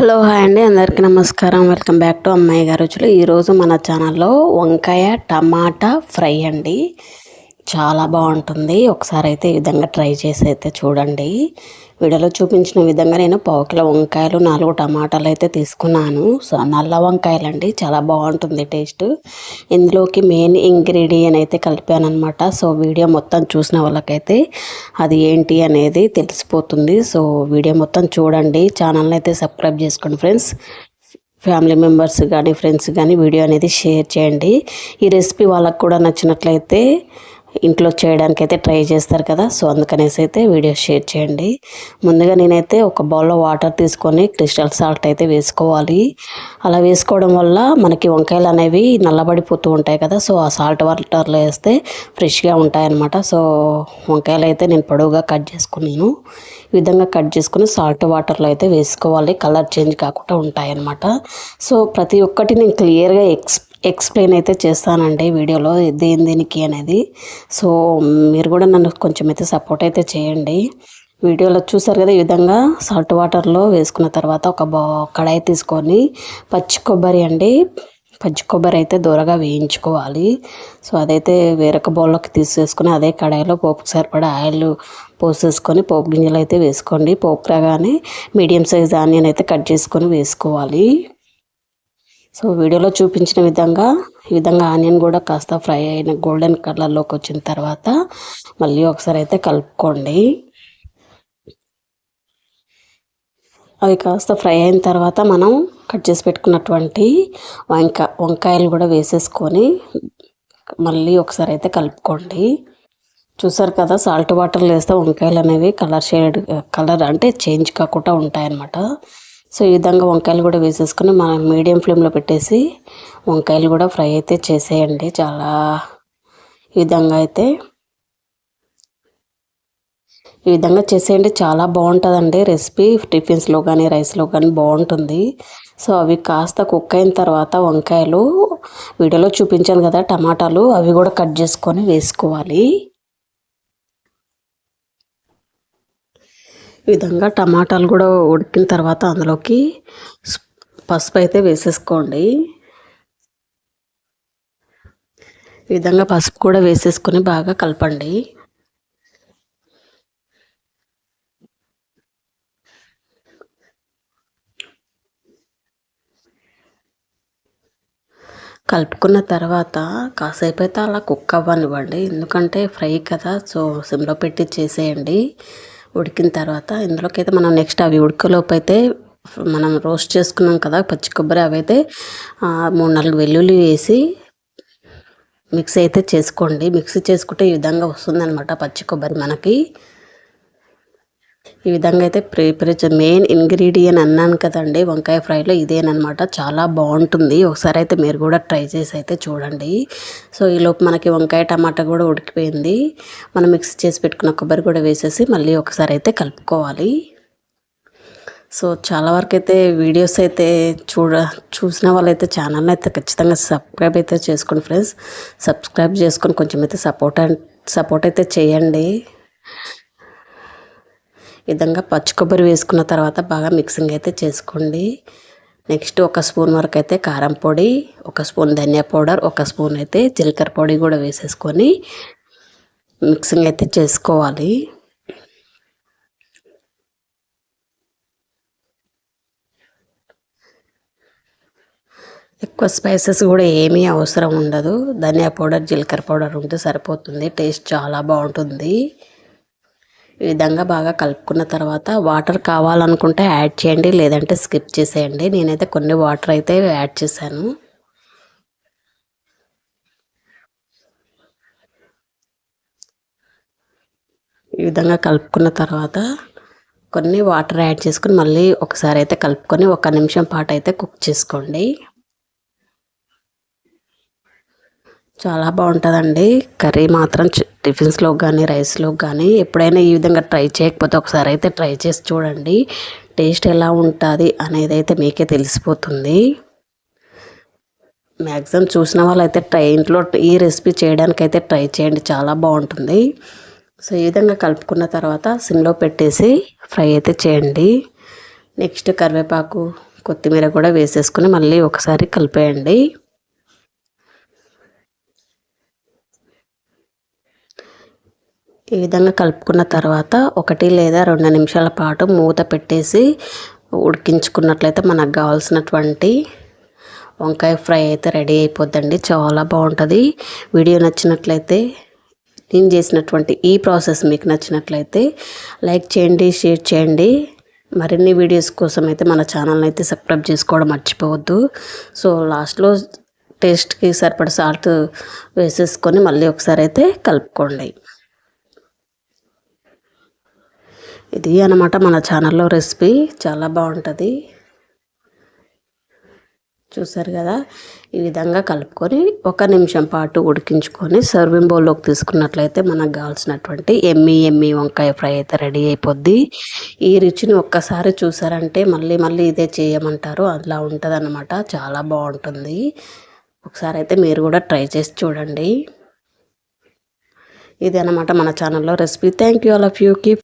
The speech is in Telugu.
హలో హాయ్ అండి. అందరికీ నమస్కారం. వెల్కమ్ బ్యాక్ టు అమ్మాయి గారు రుచులు. ఈరోజు మన ఛానల్లో వంకాయ టమాటా ఫ్రై అండి. చాలా బాగుంటుంది. ఒకసారి అయితే ఈ విధంగా ట్రై చేసి అయితే చూడండి. వీడియోలో చూపించిన విధంగా నేను పావు కిలో వంకాయలు నాలుగు టమాటాలు అయితే తీసుకున్నాను. సో నల్ల వంకాయలు అండి చాలా బాగుంటుంది టేస్ట్. ఇందులోకి మెయిన్ ఇంగ్రీడియంట్ అయితే కలిపాను అనమాట సో వీడియో మొత్తం చూసిన వాళ్ళకైతే అది ఏంటి అనేది తెలిసిపోతుంది. సో వీడియో మొత్తం చూడండి. ఛానల్ని అయితే సబ్స్క్రైబ్ చేసుకోండి ఫ్రెండ్స్. ఫ్యామిలీ మెంబర్స్ కానీ ఫ్రెండ్స్ కానీ వీడియో అనేది షేర్ చేయండి. ఈ రెసిపీ వాళ్ళకు కూడా నచ్చినట్లయితే ఇంట్లో చేయడానికి అయితే ట్రై చేస్తారు కదా సో అందుకనేసి అయితే వీడియో షేర్ చేయండి. ముందుగా నేనైతే ఒక బౌల్లో వాటర్ తీసుకొని క్రిస్టల్ సాల్ట్ అయితే వేసుకోవాలి. అలా వేసుకోవడం వల్ల మనకి వంకాయలు అనేవి నల్లబడిపోతూ ఉంటాయి కదా సో ఆ సాల్ట్ వాటర్లో వేస్తే ఫ్రెష్గా ఉంటాయన్నమాట. సో వంకాయలు అయితే నేను పొడవుగా కట్ చేసుకున్నాను. ఈ విధంగా కట్ చేసుకుని సాల్ట్ వాటర్లో అయితే వేసుకోవాలి. కలర్ చేంజ్ కాకుండా ఉంటాయన్నమాట. సో ప్రతి ఒక్కటి నేను క్లియర్గా ఎక్స్ ఎక్స్ప్లెయిన్ అయితే చేస్తానండి వీడియోలో దేని దేనికి అనేది. సో మీరు కూడా నన్ను కొంచెం అయితే సపోర్ట్ అయితే చేయండి. వీడియోలో చూసారు కదా ఈ విధంగా సాల్ట్ వాటర్లో వేసుకున్న తర్వాత ఒక బా కడాయి తీసుకొని పచ్చి కొబ్బరి అండి. పచ్చి కొబ్బరి అయితే దూరగా వేయించుకోవాలి. సో అదైతే వేరొక బౌల్లోకి తీసేసుకొని అదే కడాయిలో పోపుకు సరిపడా ఆయిల్ పోసేసుకొని పోపు గింజలు అయితే వేసుకోండి. పోపు రాగానే మీడియం సైజ్ ఆనియన్ అయితే కట్ చేసుకొని వేసుకోవాలి. సో వీడియోలో చూపించిన విధంగా ఈ విధంగా ఆనియన్ కూడా కాస్త ఫ్రై అయిన గోల్డెన్ కలర్లోకి వచ్చిన తర్వాత మళ్ళీ ఒకసారి అయితే కలుపుకోండి. అవి కాస్త ఫ్రై అయిన తర్వాత మనం కట్ చేసి పెట్టుకున్నటువంటి వంక వంకాయలు కూడా వేసేసుకొని మళ్ళీ ఒకసారి అయితే కలుపుకోండి. చూసారు కదా సాల్ట్ వాటర్ వేస్తే వంకాయలు అనేవి కలర్ షేడ్ కలర్ అంటే చేంజ్ కాకుండా ఉంటాయన్నమాట. సో ఈ విధంగా వంకాయలు కూడా వేసేసుకుని మనం మీడియం ఫ్లేమ్లో పెట్టేసి వంకాయలు కూడా ఫ్రై అయితే చేసేయండి. చాలా ఈ విధంగా అయితే ఈ విధంగా చేసేయండి. చాలా బాగుంటుందండి రెసిపీ. టిఫిన్స్లో కానీ రైస్లో కానీ బాగుంటుంది. సో అవి కాస్త కుక్ అయిన తర్వాత వంకాయలు వీడియోలో చూపించాను కదా టమాటాలు అవి కూడా కట్ చేసుకొని వేసుకోవాలి. విధంగా టమాటాలు కూడా ఉడికిన తర్వాత అందులోకి పసుపు అయితే వేసేసుకోండి. ఈ విధంగా పసుపు కూడా వేసేసుకొని బాగా కలపండి. కలుపుకున్న తర్వాత కాసేపు అయితే అలా కుక్ అవ్వనివ్వండి. ఎందుకంటే ఫ్రై కదా సో సిమ్లో పెట్టి చేసేయండి. ఉడికిన తర్వాత ఇందులోకి అయితే మనం నెక్స్ట్ అవి ఉడకలోపు అయితే మనం రోస్ట్ చేసుకున్నాం కదా పచ్చి కొబ్బరి అవి అయితే మూడు నాలుగు వెల్లుల్లి వేసి మిక్స్ అయితే చేసుకోండి. మిక్స్ చేసుకుంటే ఈ విధంగా వస్తుందన్నమాట పచ్చి కొబ్బరి మనకి. ఈ విధంగా అయితే ప్రిపరేషన్ మెయిన్ ఇంగ్రీడియంట్ అన్నాను కదండి వంకాయ ఫ్రైలో ఇదేనమాట చాలా బాగుంటుంది. ఒకసారి అయితే మీరు కూడా ట్రై చేసి అయితే చూడండి. సో ఈలోపు మనకి వంకాయ టమాటా కూడా ఉడికిపోయింది. మనం మిక్స్ చేసి పెట్టుకున్న కొబ్బరి కూడా వేసేసి మళ్ళీ ఒకసారి అయితే కలుపుకోవాలి. సో చాలా వరకు అయితే వీడియోస్ అయితే చూడ చూసిన వాళ్ళైతే ఛానల్ని అయితే ఖచ్చితంగా సబ్స్క్రైబ్ అయితే చేసుకోండి ఫ్రెండ్స్. సబ్స్క్రైబ్ చేసుకొని కొంచెం అయితే సపోర్ట్ సపోర్ట్ అయితే చేయండి. విధంగా పచ్చి కొబ్బరి వేసుకున్న తర్వాత బాగా మిక్సింగ్ అయితే చేసుకోండి. నెక్స్ట్ ఒక స్పూన్ వరకు అయితే కారం పొడి ఒక స్పూన్ ధనియా పౌడర్ ఒక స్పూన్ అయితే జీలకర్ర పొడి కూడా వేసేసుకొని మిక్సింగ్ అయితే చేసుకోవాలి. ఎక్కువ స్పైసెస్ కూడా ఏమీ అవసరం ఉండదు. ధనియా పౌడర్ జీలకర్ర పౌడర్ ఉంటే సరిపోతుంది. టేస్ట్ చాలా బాగుంటుంది. ఈ విధంగా బాగా కలుపుకున్న తర్వాత వాటర్ కావాలనుకుంటే యాడ్ చేయండి లేదంటే స్కిప్ చేసేయండి. నేనైతే కొన్ని వాటర్ అయితే యాడ్ చేశాను. ఈ విధంగా కలుపుకున్న తర్వాత కొన్ని వాటర్ యాడ్ చేసుకుని మళ్ళీ ఒకసారి అయితే కలుపుకొని ఒక నిమిషం పాటు అయితే కుక్ చేసుకోండి. చాలా బాగుంటుందండి. కర్రీ మాత్రం టిఫిన్స్లో కానీ రైస్లో కానీ ఎప్పుడైనా ఈ విధంగా ట్రై చేయకపోతే ఒకసారి అయితే ట్రై చేసి చూడండి. టేస్ట్ ఎలా ఉంటుంది అనేది అయితే మీకే తెలిసిపోతుంది. మ్యాక్సిమం చూసిన వాళ్ళైతే ట్రై ఇంట్లో ఈ రెసిపీ చేయడానికి అయితే ట్రై చేయండి. చాలా బాగుంటుంది. సో ఈ విధంగా కలుపుకున్న తర్వాత సిమ్లో పెట్టేసి ఫ్రై అయితే చేయండి. నెక్స్ట్ కరివేపాకు కొత్తిమీర కూడా వేసేసుకుని మళ్ళీ ఒకసారి కలిపేయండి. ఈ విధంగా కలుపుకున్న తర్వాత ఒకటి లేదా రెండు నిమిషాల పాటు మూత పెట్టేసి ఉడికించుకున్నట్లయితే మనకు కావాల్సినటువంటి వంకాయ ఫ్రై అయితే రెడీ అయిపోద్దండి. చాలా బాగుంటుంది. వీడియో నచ్చినట్లయితే నేను చేసినటువంటి ఈ ప్రాసెస్ మీకు నచ్చినట్లయితే లైక్ చేయండి షేర్ చేయండి. మరిన్ని వీడియోస్ కోసం అయితే మన ఛానల్ని అయితే సబ్స్క్రైబ్ చేసుకోవడం మర్చిపోవద్దు. సో లాస్ట్లో టేస్ట్కి సరిపడ సాల్ట్ వేసేసుకొని మళ్ళీ ఒకసారి అయితే కలుపుకోండి. ఇది అనమాట మన ఛానల్లో రెసిపీ చాలా బాగుంటుంది. చూసారు కదా? ఈ విధంగా కలుపుకొని ఒక నిమిషం పాటు ఉడికించుకొని సర్వింగ్ బౌల్లోకి తీసుకున్నట్లయితే మనకు కావాల్సినటువంటి ఎమ్మి ఎమ్మి వంకాయ ఫ్రై అయితే రెడీ అయిపోద్ది. ఈ రుచిని ఒక్కసారి చూసారంటే మళ్ళీ మళ్ళీ ఇదే చేయమంటారు. అలా ఉంటుంది చాలా బాగుంటుంది. ఒకసారి అయితే మీరు కూడా ట్రై చేసి చూడండి. ఇది అనమాట మన ఛానల్లో recipe thank you all of you keep